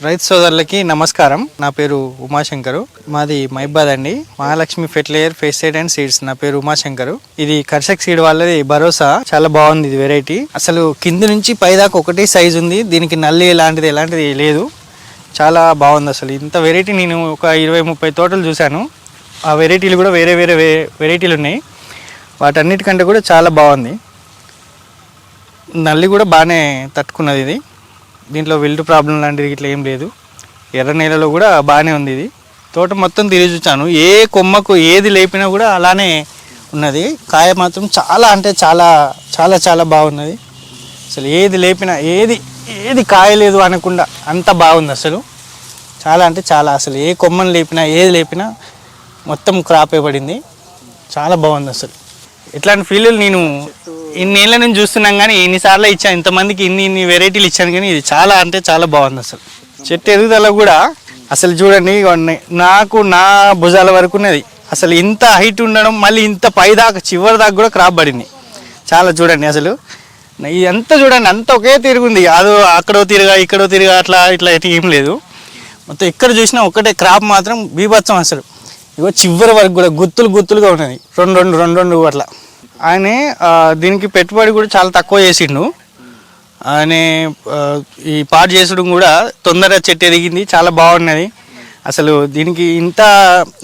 రైతు సోదరులకి నమస్కారం. నా పేరు ఉమాశంకరు. మాది మైబాద్ అండి. Mahalakshmi fertiliser pesticide and seeds. నా పేరు ఉమాశంకరు. ఇది కర్షక్ సీడ్ వాళ్ళది. భరోసా చాలా బాగుంది. ఇది వెరైటీ. అసలు కింది నుంచి పైదాకా ఒకటే సైజు ఉంది. దీనికి నల్లి ఎలాంటిది ఎలాంటిది లేదు. చాలా బాగుంది అసలు. ఇంత వెరైటీ నేను ఒక ఇరవై ముప్పై తోటలు చూశాను. ఆ వెరైటీలు కూడా వేరే వేరే వెరైటీలు ఉన్నాయి. వాటన్నిటికంటే కూడా చాలా బాగుంది. నల్లి కూడా బాగానే తట్టుకున్నది ఇది. దీంట్లో వెల్డ్ ప్రాబ్లం లాంటిది ఇట్లా ఏం లేదు. ఎర్ర నేలలో కూడా బాగానే ఉంది ఇది. తోట మొత్తం తిరిగి చూచాను ఏ కొమ్మకు ఏది లేపినా కూడా అలానే ఉన్నది. కాయ మాత్రం చాలా అంటే చాలా చాలా చాలా బాగున్నది. అసలు ఏది లేపినా ఏది ఏది కాయ లేదు అనకుండా అంత బాగుంది అసలు. చాలా అంటే చాలా అసలు ఏ కొమ్మను లేపినా ఏది లేపినా మొత్తం క్రాప్ పడింది. చాలా బాగుంది అసలు. ఇట్లాంటి ఫీల్డ్ నేను ఇన్నేళ్ళ నుంచి చూస్తున్నాం కానీ ఎన్నిసార్లు ఇచ్చాను ఇంతమందికి ఇన్ని ఇన్ని వెరైటీలు ఇచ్చాను కానీ ఇది చాలా అంటే చాలా బాగుంది అసలు. చెట్టు ఎదుగుదల కూడా అసలు చూడండి నాకు నా భుజాల వరకు ఉన్నది. అసలు ఇంత హైట్ ఉండడం మళ్ళీ ఇంత పై దాకా చివరి దాకా కూడా క్రాప్ పడింది. చాలా చూడండి అసలు. ఇదంతా చూడండి అంత ఒకే తిరుగుంది అదో అక్కడో తిరగా ఇక్కడో తిరగా అట్లా ఇట్లా ఏం లేదు. మొత్తం ఎక్కడ చూసినా ఒకటే క్రాప్ మాత్రం బీభత్సం అసలు. ఇగో చివరి వరకు కూడా గుత్తులు గుత్తులుగా ఉన్నాయి రెండు రెండు రెండు రెండు అట్లా. ఆయన దీనికి పెట్టుబడి కూడా చాలా తక్కువ చేసిండు. ఆయన ఈ పాటు చేసడం కూడా తొందరగా చెట్టు ఎదిగింది. చాలా బాగున్నది. అసలు దీనికి ఇంత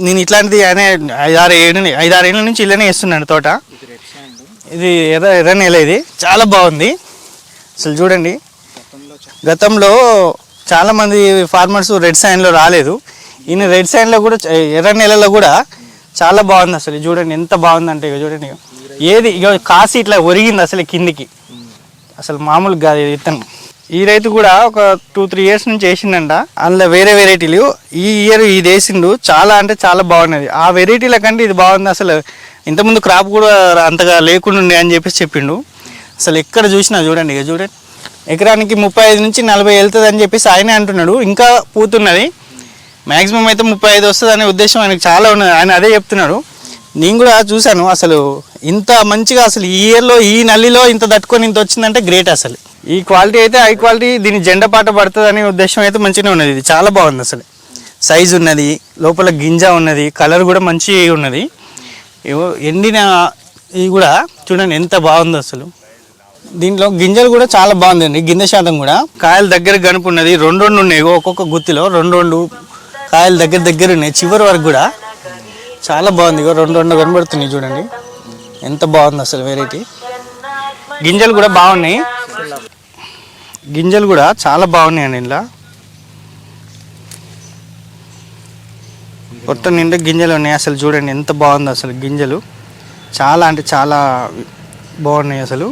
నేను ఇట్లాంటిది ఆయన ఐదారు ఏడు ఐదారు ఏళ్ళ నుంచి ఇలానే వేస్తున్నాను తోట. ఇది ఎర్ర ఎర్ర నేల ఇది. చాలా బాగుంది. అసలు చూడండి. గతంలో చాలామంది ఫార్మర్స్ రెడ్ సైన్లో రాలేదు. ఈయన రెడ్ సైన్లో కూడా ఎర్ర నెలలో కూడా చాలా బాగుంది అసలు. ఇది చూడండి ఎంత బాగుందంటే ఇక చూడండి ఇక. ఏది ఇక కాసి ఇట్లా ఒరిగింది అసలు కిందికి. అసలు మామూలుగా కాదు ఇది విత్తనం ఈ రైతు కూడా ఒక టూ త్రీ ఇయర్స్ నుంచి వేసిండంట. అందులో వేరే వెరైటీలు. ఈ ఇయర్ ఇది వేసిండు. చాలా అంటే చాలా బాగున్నది. ఆ వెరైటీల కంటే ఇది బాగుంది అసలు. ఇంతకుముందు క్రాప్ కూడా అంతగా లేకుండా ఉండే అని చెప్పేసి చెప్పిండు. అసలు ఎక్కడ చూసినా చూడండి ఇక చూడండి. ఎకరానికి ముప్పై ఐదు నుంచి నలభై వెళ్తుంది అని చెప్పేసి ఆయనే అంటున్నాడు. ఇంకా పూతున్నది. మ్యాక్సిమం అయితే ముప్పై ఐదు వస్తుంది అనే ఉద్దేశం ఆయనకు చాలా ఉన్నది ఆయన అదే చెప్తున్నాడు. నేను కూడా చూశాను అసలు ఇంత మంచిగా అసలు ఈ ఇయర్లో ఈ నల్లిలో ఇంత తట్టుకొని ఇంత వచ్చిందంటే గ్రేట్ అసలు. ఈ క్వాలిటీ అయితే హై క్వాలిటీ దీని జెండా పాట పడుతుంది అనే ఉద్దేశం అయితే మంచిగా ఉన్నది. ఇది చాలా బాగుంది అసలు. సైజ్ ఉన్నది లోపల గింజ ఉన్నది కలర్ కూడా మంచి ఉన్నది. ఎండిన ఇది కూడా చూడండి ఎంత బాగుందో అసలు. దీంట్లో గింజలు కూడా చాలా బాగుందండి గింజ శాతం కూడా. కాయలు దగ్గర గనుపు ఉన్నది రెండు రెండు ఉన్నాయి. ఒక్కొక్క గుత్తిలో రెండు రెండు కాయలు దగ్గర దగ్గర ఉన్నాయి. చివరి వరకు కూడా చాలా బాగుంది. ఇగో రెండు రెండు కనబడుతున్నాయి చూడండి. ఎంత బాగుంది అసలు వెరైటీ గింజలు కూడా బాగున్నాయి. గింజలు కూడా చాలా బాగున్నాయండి ఇంట్లో పొట్ట నిండా గింజలు ఉన్నాయి అసలు చూడండి. ఎంత బాగుంది అసలు గింజలు. చాలా అంటే చాలా బాగున్నాయి అసలు.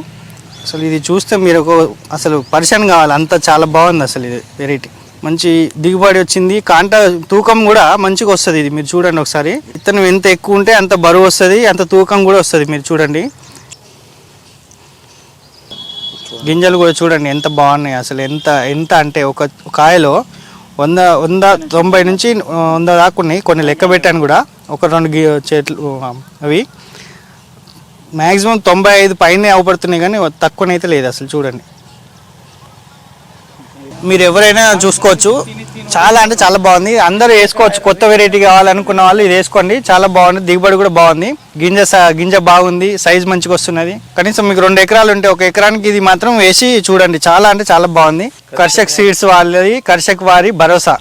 అసలు ఇది చూస్తే మీరు ఒక అసలు పరిశాన్ కావాలి. అంత చాలా బాగుంది అసలు ఇది వెరైటీ మంచి దిగుబడి వచ్చింది. కాంట తూకం కూడా మంచిగా వస్తుంది ఇది మీరు చూడండి ఒకసారి. ఇతను ఎంత ఎక్కువ ఉంటే అంత బరువు వస్తుంది అంత తూకం కూడా వస్తుంది మీరు చూడండి. గింజలు కూడా చూడండి ఎంత బాగున్నాయి. అసలు ఎంత ఎంత అంటే ఒక కాయలో వంద వంద తొంభై నుంచి వంద దాకా ఉన్నాయి. కొన్ని లెక్క పెట్టాను కూడా. ఒక రెండు గి చెట్లు అవి. మ్యాక్సిమం తొంభై ఐదు పైనే అవపడుతున్నాయి కానీ తక్కువనైతే లేదు అసలు చూడండి. మీరు ఎవరైనా చూసుకోవచ్చు. చాలా అంటే చాలా బాగుంది. అందరూ వేసుకోవచ్చు. కొత్త వెరైటీ కావాలనుకున్న వాళ్ళు ఇది వేసుకోండి. చాలా బాగుంది. దిగుబడి కూడా బాగుంది. గింజ స- గింజ బాగుంది. సైజ్ మంచిగా వస్తున్నది. కనీసం మీకు రెండు ఎకరాలు ఉంటే ఒక ఎకరానికి ఇది మాత్రం వేసి చూడండి. చాలా అంటే చాలా బాగుంది. కర్షక్ సీడ్స్ వాళ్ళది. కర్షక్ వారి భరోసా.